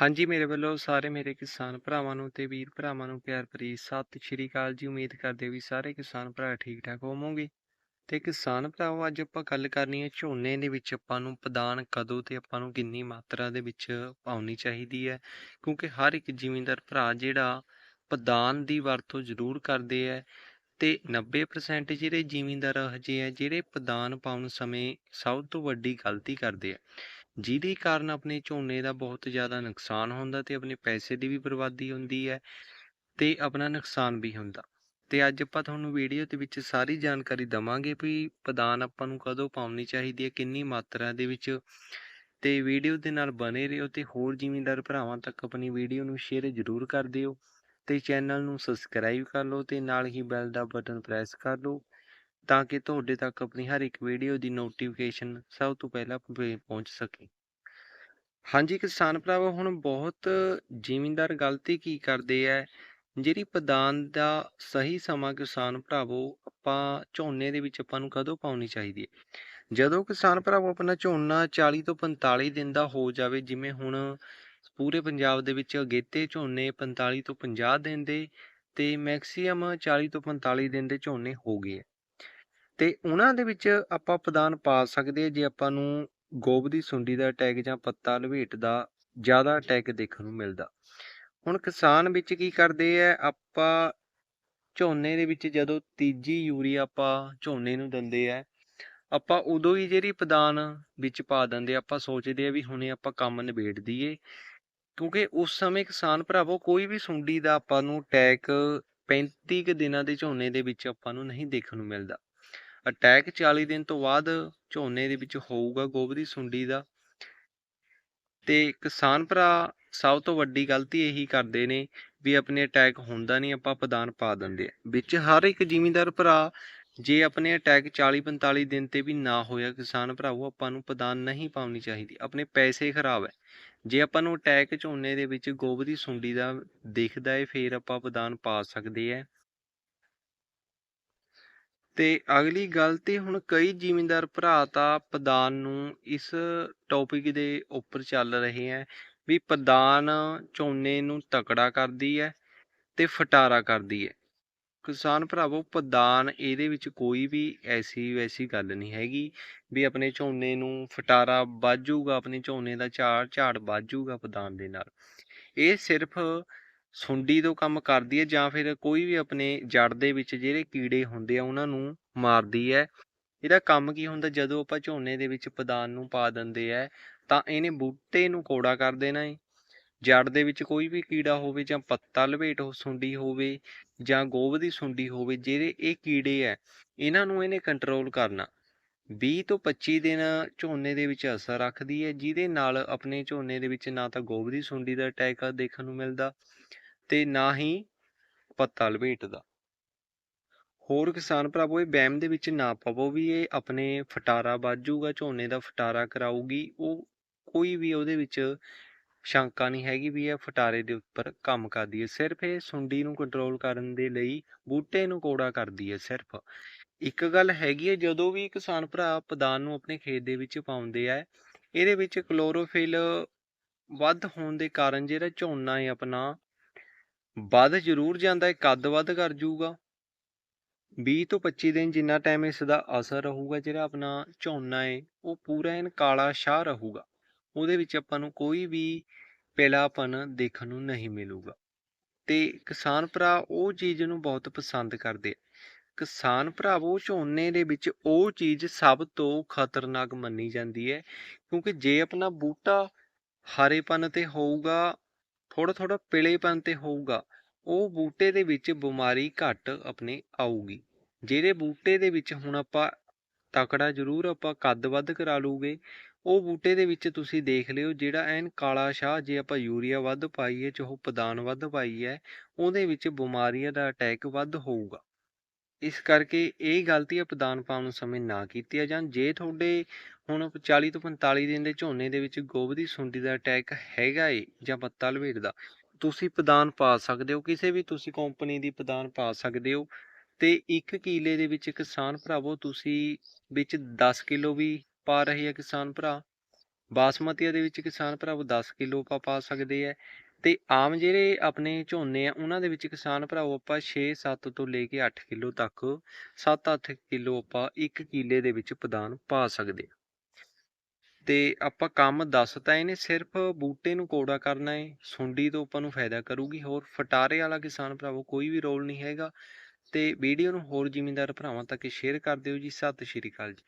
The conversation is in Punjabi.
ਹਾਂਜੀ, ਮੇਰੇ ਵੱਲੋਂ ਸਾਰੇ ਮੇਰੇ ਕਿਸਾਨ ਭਰਾਵਾਂ ਨੂੰ ਤੇ ਵੀਰ ਭਰਾਵਾਂ ਨੂੰ ਪਿਆਰ ਭਰੀ ਸਤਿ ਸ਼੍ਰੀ ਅਕਾਲ ਜੀ। ਉਮੀਦ ਕਰਦੇ ਵੀ ਸਾਰੇ ਕਿਸਾਨ ਭਰਾ ਠੀਕ ਠਾਕ ਹੋਵੋਗੇ। ਤੇ ਕਿਸਾਨ ਭਰਾਵੋ, ਅੱਜ ਆਪਾਂ ਗੱਲ ਕਰਨੀ ਹੈ ਝੋਨੇ ਦੇ ਵਿੱਚ ਆਪਾਂ ਨੂੰ ਪਦਾਨ ਕਦੋਂ ਤੇ ਆਪਾਂ ਨੂੰ ਕਿੰਨੀ ਮਾਤਰਾ ਦੇ ਵਿੱਚ ਪਾਉਣੀ ਚਾਹੀਦੀ ਹੈ? ਕਿਉਂਕਿ ਹਰ ਇੱਕ ਜ਼ਿਮੀਂਦਾਰ ਭਰਾ ਜਿਹੜਾ ਪਦਾਨ ਦੀ ਵਰਤੋਂ ਜ਼ਰੂਰ ਕਰਦੇ ਹੈ ਤੇ 90% ਜਿਹੜੇ ਜ਼ਿਮੀਂਦਾਰ ਹਜੇ ਹੈ, ਜਿਹੜੇ ਪਦਾਨ ਪਾਉਣ ਸਮੇਂ ਸਭ ਤੋਂ ਵੱਡੀ ਗਲਤੀ ਕਰਦੇ ਆ ਜਿਹਦੇ ਕਾਰਨ ਆਪਣੇ ਝੋਨੇ ਦਾ ਬਹੁਤ ਜ਼ਿਆਦਾ ਨੁਕਸਾਨ ਹੁੰਦਾ ਤੇ ਆਪਣੇ ਪੈਸੇ ਦੀ ਵੀ ਬਰਬਾਦੀ ਹੁੰਦੀ ਹੈ ਤੇ ਆਪਣਾ ਨੁਕਸਾਨ ਵੀ ਹੁੰਦਾ। ਤੇ ਅੱਜ ਆਪਾਂ ਤੁਹਾਨੂੰ ਵੀਡੀਓ ਦੇ ਵਿੱਚ ਸਾਰੀ ਜਾਣਕਾਰੀ ਦਵਾਂਗੇ ਵੀ ਪਦਾਨ ਆਪਾਂ ਨੂੰ ਕਦੋਂ ਪਾਉਣੀ ਚਾਹੀਦੀ ਹੈ, ਕਿੰਨੀ ਮਾਤਰਾ ਦੇ ਵਿੱਚ ਤੇ ਵੀਡੀਓ ਦੇ ਨਾਲ ਬਨੇ ਰਹੋ ਤੇ ਹੋਰ ਜ਼ਿਮੀਂਦਾਰ ਭਰਾਵਾਂ ਤੱਕ ਆਪਣੀ ਵੀਡੀਓ ਨੂੰ ਸ਼ੇਅਰ ਜ਼ਰੂਰ ਕਰ ਦਿਓ ਤੇ ਚੈਨਲ ਨੂੰ ਸਬਸਕ੍ਰਾਈਬ ਕਰ ਲਓ ਤੇ ਨਾਲ ਹੀ ਬੈਲ ਦਾ ਬਟਨ ਪ੍ਰੈਸ ਕਰ ਲਓ। ਤਾਂ ਕਿ ਤੁਹਾਡੇ ਤੱਕ ਆਪਣੀ ਹਰ ਇੱਕ ਵੀਡੀਓ ਦੀ ਨੋਟੀਫਿਕੇਸ਼ਨ ਸਭ ਤੋਂ ਪਹਿਲਾਂ ਪਹੁੰਚ ਸਕੇ। ਹਾਂਜੀ, ਕਿਸਾਨ ਭਰਾਵੋ, ਹੁਣ ਬਹੁਤ ਜ਼ਿਮੀਂਦਾਰ ਗਲਤੀ ਕੀ ਕਰਦੇ ਐ? ਜਿਹੜੀ ਪ੍ਰਦਾਨ ਦਾ ਸਹੀ ਸਮਾਂ ਕਿਸਾਨ ਭਰਾਵੋ, ਆਪਾਂ ਝੋਨੇ ਦੇ ਵਿੱਚ ਆਪਾਂ ਨੂੰ ਕਦੋਂ ਪਾਉਣੀ ਚਾਹੀਦੀ ਹੈ ਜਦੋਂ ਕਿਸਾਨ ਭਰਾਵੋ, ਆਪਣਾ ਝੋਨਾ 40 ਤੋਂ 45 ਦਿਨ ਦਾ ਹੋ ਜਾਵੇ, ਜਿਵੇਂ ਹੁਣ ਪੂਰੇ ਪੰਜਾਬ ਦੇ ਵਿੱਚ ਅਗੇਤੇ ਝੋਨੇ 45 ਤੋਂ 50 ਦਿਨ ਦੇ ਤੇ ਮੈਕਸਿਮਮ 40 ਤੋਂ 45 ਦਿਨ ਦੇ ਝੋਨੇ ਹੋ ਗਏ ਤੇ ਉਹਨਾਂ ਦੇ ਵਿੱਚ ਆਪਾਂ ਪਦਾਨ ਪਾ ਸਕਦੇ ਹਾਂ, ਜੇ ਆਪਾਂ ਨੂੰ ਗੋਬ ਦੀ ਸੁੰਡੀ ਦਾ ਅਟੈਕ ਜਾਂ ਪੱਤਾ ਲਵੇਟ ਦਾ ਜ਼ਿਆਦਾ ਅਟੈਕ ਦੇਖਣ ਨੂੰ ਮਿਲਦਾ। ਹੁਣ ਕਿਸਾਨ ਵਿੱਚ ਕੀ ਕਰਦੇ ਆ, ਆਪਾਂ ਝੋਨੇ ਦੇ ਵਿੱਚ ਜਦੋਂ ਤੀਜੀ ਯੂਰੀਆ ਆਪਾਂ ਝੋਨੇ ਨੂੰ ਦਿੰਦੇ ਆ, ਆਪਾਂ ਉਦੋਂ ਹੀ ਜਿਹੜੀ ਪਦਾਨ ਵਿੱਚ ਪਾ ਦਿੰਦੇ ਆਪਾਂ ਸੋਚਦੇ ਆ ਵੀ ਹੁਣੇ ਆਪਾਂ ਕੰਮ ਨਿਬੇੜ ਦਈਏ, ਕਿਉਂਕਿ ਉਸ ਸਮੇਂ ਕਿਸਾਨ ਭਰਾਵੋ ਕੋਈ ਵੀ ਸੁੰਡੀ ਦਾ ਆਪਾਂ ਨੂੰ ਅਟੈਕ 35 ਕੁ ਦਿਨਾਂ ਦੇ ਝੋਨੇ ਦੇ ਵਿੱਚ ਆਪਾਂ ਨੂੰ ਨਹੀਂ ਦੇਖਣ ਨੂੰ ਮਿਲਦਾ। ਅਟੈਕ 40 ਦਿਨ ਤੋਂ ਬਾਅਦ ਝੋਨੇ ਦੇ ਵਿੱਚ ਹੋਊਗਾ ਗੋਬ ਦੀ ਸੁੰਡੀ ਦਾ। ਤੇ ਕਿਸਾਨ ਭਰਾ ਸਭ ਤੋਂ ਵੱਡੀ ਗਲਤੀ ਇਹੀ ਕਰਦੇ ਨੇ ਵੀ ਆਪਣੇ ਅਟੈਕ ਹੁੰਦਾ ਨਹੀਂ, ਆਪਾਂ ਪਦਾਨ ਪਾ ਦਿੰਦੇ ਵਿੱਚ ਹਰ ਇੱਕ ਜ਼ਿਮੀਂਦਾਰ ਭਰਾ ਜੇ ਆਪਣੇ ਅਟੈਕ 40 45 ਦਿਨ ਤੇ ਵੀ ਨਾ ਹੋਇਆ ਕਿਸਾਨ ਭਰਾਵੋ ਆਪਾਂ ਨੂੰ ਪਦਾਨ ਨਹੀਂ ਪਾਉਣੀ ਚਾਹੀਦੀ। ਆਪਣੇ ਪੈਸੇ ਖਰਾਬ ਹੈ। ਜੇ ਆਪਾਂ ਨੂੰ ਅਟੈਕ ਝੋਨੇ ਦੇ ਵਿੱਚ ਗੋਬ ਦੀ ਸੁੰਡੀ ਦਾ ਦਿਖਦਾ ਹੈ, ਫੇਰ ਆਪਾਂ ਪਦਾਨ ਪਾ ਸਕਦੇ ਹੈ। ਤੇ ਅਗਲੀ ਗੱਲ ਤੇ ਹੁਣ ਕਈ ਜ਼ਿਮੀਂਦਾਰ ਭਰਾ ਤਾਂ ਪ੍ਰਦਾਨ ਨੂੰ ਇਸ ਟੌਪਿਕ ਦੇ ਉੱਪਰ ਚੱਲ ਰਹੇ ਹੈ ਵੀ ਪ੍ਰਦਾਨ ਝੋਨੇ ਨੂੰ ਤਕੜਾ ਕਰਦੀ ਹੈ ਤੇ ਫਟਾਰਾ ਕਰਦੀ ਹੈ ਕਿਸਾਨ ਭਰਾਵੋ ਪ੍ਰਦਾਨ ਇਹਦੇ ਵਿੱਚ ਕੋਈ ਵੀ ਐਸੀ ਵੈਸੀ ਗੱਲ ਨਹੀਂ ਹੈਗੀ ਵੀ ਆਪਣੇ ਝੋਨੇ ਨੂੰ ਫਟਾਰਾ ਬਾਜੂਗਾ ਆਪਣੇ ਝੋਨੇ ਦਾ ਝਾੜ ਝਾੜ ਬਾਜੂਗਾ ਪ੍ਰਦਾਨ ਦੇ ਨਾਲ। ਇਹ ਸਿਰਫ ਸੁੰਡੀ ਤੋਂ ਕੰਮ ਕਰਦੀ ਹੈ ਜਾਂ ਫਿਰ ਕੋਈ ਵੀ ਆਪਣੇ ਜੜ ਦੇ ਵਿੱਚ ਜਿਹੜੇ ਕੀੜੇ ਹੁੰਦੇ ਆ ਉਹਨਾਂ ਨੂੰ ਮਾਰਦੀ ਹੈ। ਇਹਦਾ ਕੰਮ ਕੀ ਹੁੰਦਾ? ਜਦੋਂ ਆਪਾਂ ਝੋਨੇ ਦੇ ਵਿੱਚ ਪਦਾਨ ਨੂੰ ਪਾ ਦਿੰਦੇ ਆ, ਤਾਂ ਇਹਨੇ ਬੂਟੇ ਨੂੰ ਕੋੜਾ ਕਰ ਦੇਣਾ ਹੈ ਜੜ ਦੇ ਵਿੱਚ ਕੋਈ ਵੀ ਕੀੜਾ ਹੋਵੇ ਜਾਂ ਪੱਤਾ ਲਪੇਟ ਹੋ, ਸੁੰਡੀ ਹੋਵੇ ਜਾਂ ਗੋਭ ਦੀ ਸੁੰਡੀ ਹੋਵੇ, ਜਿਹੜੇ ਇਹ ਕੀੜੇ ਆ, ਇਹਨਾਂ ਨੂੰ ਇਹਨੇ ਕੰਟਰੋਲ ਕਰਨਾ। 20 ਤੋਂ 25 ਦਿਨ ਝੋਨੇ ਦੇ ਵਿੱਚ ਅਸਰ ਰੱਖਦੀ ਹੈ, ਜਿਹਦੇ ਨਾਲ ਆਪਣੇ ਝੋਨੇ ਦੇ ਵਿੱਚ ਨਾ ਤਾਂ ਗੋਭ ਦੀ ਸੁੰਡੀ ਦਾ ਅਟੈਕ ਦੇਖਣ ਨੂੰ ਮਿਲਦਾ ਤੇ ਨਾ ਹੀ ਪੱਤਾ ਲਪੇਟ ਦਾ ਹੋਰ ਕਿਸਾਨ ਭਰਾਵੋ, ਇਹ ਵਹਿਮ ਦੇ ਵਿੱਚ ਨਾ ਪਵੋ ਵੀ ਇਹ ਆਪਣੇ ਫਟਾਰਾ ਬਾਜੂਗਾ ਝੋਨੇ ਦਾ ਫਟਾਰਾ ਕਰਾਊਗੀ, ਉਹ ਕੋਈ ਵੀ ਉਹਦੇ ਵਿੱਚ ਸ਼ੰਕਾ ਨਹੀਂ ਹੈਗੀ ਵੀ ਇਹ ਫਟਾਰੇ ਦੇ ਉੱਪਰ ਕੰਮ ਕਰਦੀ ਹੈ। ਸਿਰਫ ਇਹ ਸੁੰਡੀ ਨੂੰ ਕੰਟਰੋਲ ਕਰਨ ਦੇ ਲਈ ਬੂਟੇ ਨੂੰ ਕੋੜਾ ਕਰਦੀ ਹੈ ਸਿਰਫ। ਇੱਕ ਗੱਲ ਹੈਗੀ ਹੈ, ਜਦੋਂ ਵੀ ਕਿਸਾਨ ਭਰਾ ਪਦਾਨ ਨੂੰ ਆਪਣੇ ਖੇਤ ਦੇ ਵਿੱਚ ਪਾਉਂਦੇ ਆ, ਇਹਦੇ ਵਿੱਚ ਕਲੋਰੋਫਿਲ ਵੱਧ ਹੋਣ ਦੇ ਕਾਰਨ ਜਿਹੜਾ ਝੋਨਾ ਹੈ ਆਪਣਾ ਵੱਧ ਜ਼ਰੂਰ ਜਾਂਦਾ ਹੈ, ਕੱਦ ਵੱਧ ਕਰ ਜਾਊਗਾ। 20 ਤੋਂ 25 ਦਿਨ ਜਿੰਨਾ ਟਾਈਮ ਇਸ ਦਾ ਅਸਰ ਰਹੂਗਾ, ਜਿਹੜਾ ਆਪਣਾ ਝੋਨਾ ਹੈ, ਉਹ ਪੂਰਾ ਐਨ ਕਾਲਾ ਸ਼ਾਹ ਰਹੂਗਾ। ਉਹਦੇ ਵਿੱਚ ਆਪਾਂ ਨੂੰ ਕੋਈ ਵੀ ਪੀਲਾਪਨ ਦੇਖਣ ਨੂੰ ਨਹੀਂ ਮਿਲੂਗਾ। ਤੇ ਕਿਸਾਨ ਭਰਾ ਉਹ ਚੀਜ਼ ਨੂੰ ਬਹੁਤ ਪਸੰਦ ਕਰਦੇ ਆ। ਕਿਸਾਨ ਭਰਾਵੋ ਝੋਨੇ ਦੇ ਵਿੱਚ ਉਹ ਚੀਜ਼ ਸਭ ਤੋਂ ਖਤਰਨਾਕ ਮੰਨੀ ਜਾਂਦੀ ਹੈ। ਕਿਉਂਕਿ ਜੇ ਆਪਣਾ ਬੂਟਾ ਹਰੇਪਨ ਤੇ ਹੋਊਗਾ ਥੋੜਾ ਥੋੜਾ ਪੀਲੇਪਨ ਤੇ ਹੋਊਗਾ, ਉਹ ਬੂਟੇ ਦੇ ਵਿੱਚ ਬਿਮਾਰੀ ਘੱਟ ਆਪਣੇ ਆਊਗੀ। ਜਿਹੜੇ ਬੂਟੇ ਦੇ ਵਿੱਚ ਹੁਣ ਆਪਾਂ ਤਕੜਾ ਜ਼ਰੂਰ ਆਪਾਂ ਕੱਦ ਵੱਧ ਕਰਾ ਲੂਗੇ, ਉਹ ਬੂਟੇ ਦੇ ਵਿੱਚ ਤੁਸੀਂ ਦੇਖ ਲਿਓ ਜਿਹੜਾ ਐਨ ਕਾਲਾ ਸ਼ਾਹ ਜੇ ਆਪਾਂ ਯੂਰੀਆ ਵੱਧ ਪਾਈਏ ਚਾਹੋ ਪਦਾਨ ਵੱਧ ਪਾਈਏ, ਉਹਦੇ ਵਿੱਚ ਬਿਮਾਰੀਆਂ ਦਾ ਅਟੈਕ ਵੱਧ ਹੋਊਗਾ। ਇਸ ਕਰਕੇ ਇਹ ਗਲਤੀਆਂ ਪਦਾਨ ਪਾਉਣ ਸਮੇਂ ਨਾ ਕੀਤੀਆਂ ਜਾਣ। ਜੇ ਤੁਹਾਡੇ ਹੁਣ 40 ਤੋਂ 45 ਦਿਨ ਦੇ ਝੋਨੇ ਦੇ ਵਿੱਚ ਗੋਭ ਦੀ ਸੁੰਡੀ ਦਾ ਅਟੈਕ ਹੈਗਾ ਏ ਜਾਂ ਪੱਤਾ ਲਵੇਟ ਦਾ? ਤੁਸੀਂ ਪਦਾਨ ਪਾ ਸਕਦੇ ਹੋ, ਕਿਸੇ ਵੀ ਤੁਸੀਂ ਕੰਪਨੀ ਦੀ ਪਦਾਨ ਪਾ ਸਕਦੇ ਹੋ ਤੇ ਇੱਕ ਕਿਲੇ ਦੇ ਵਿੱਚ ਕਿਸਾਨ ਭਰਾਵੋ ਤੁਸੀਂ ਵਿੱਚ 10 ਕਿਲੋ ਵੀ ਪਾ ਰਹੇ ਆ ਕਿਸਾਨ ਭਰਾ। ਬਾਸਮਤੀਆਂ ਦੇ ਵਿੱਚ ਕਿਸਾਨ ਭਰਾਵੋ 10 ਕਿਲੋ ਆਪਾਂ ਪਾ ਸਕਦੇ ਆ ਤੇ ਆਮ ਜਿਹੜੇ ਆਪਣੇ ਝੋਨੇ ਆ, ਉਹਨਾਂ ਦੇ ਵਿੱਚ ਕਿਸਾਨ ਭਰਾਵੋ ਆਪਾਂ 6-7 ਤੋਂ ਲੈ ਕੇ 8 ਕਿਲੋ ਤੱਕ 7-8 ਕਿਲੋ ਆਪਾਂ 1 ਕਿੱਲੇ ਦੇ ਵਿੱਚ ਪਦਾਨ ਪਾ ਸਕਦੇ ਆ। ਤੇ ਆਪਾਂ ਕੰਮ ਦੱਸਤਾ ਇਹਨੇ ਸਿਰਫ ਬੂਟੇ ਨੂੰ ਕੋੜਾ ਕਰਨਾ ਹੈ ਸੁੰਡੀ ਤੋਂ ਆਪਾਂ ਨੂੰ ਫਾਇਦਾ ਕਰੂਗੀ, ਹੋਰ ਫਟਾਰੇ ਵਾਲਾ ਕਿਸਾਨ ਭਰਾਵੋ ਕੋਈ ਵੀ ਰੋਲ ਨਹੀਂ ਹੈਗਾ ਤੇ ਵੀਡੀਓ ਨੂੰ ਹੋਰ ਜ਼ਿਮੀਂਦਾਰ ਭਰਾਵਾਂ ਤੱਕ ਸ਼ੇਅਰ ਕਰ ਦਿਓ ਜੀ, ਸਤਿ ਸ਼੍ਰੀ ਅਕਾਲ ਜੀ।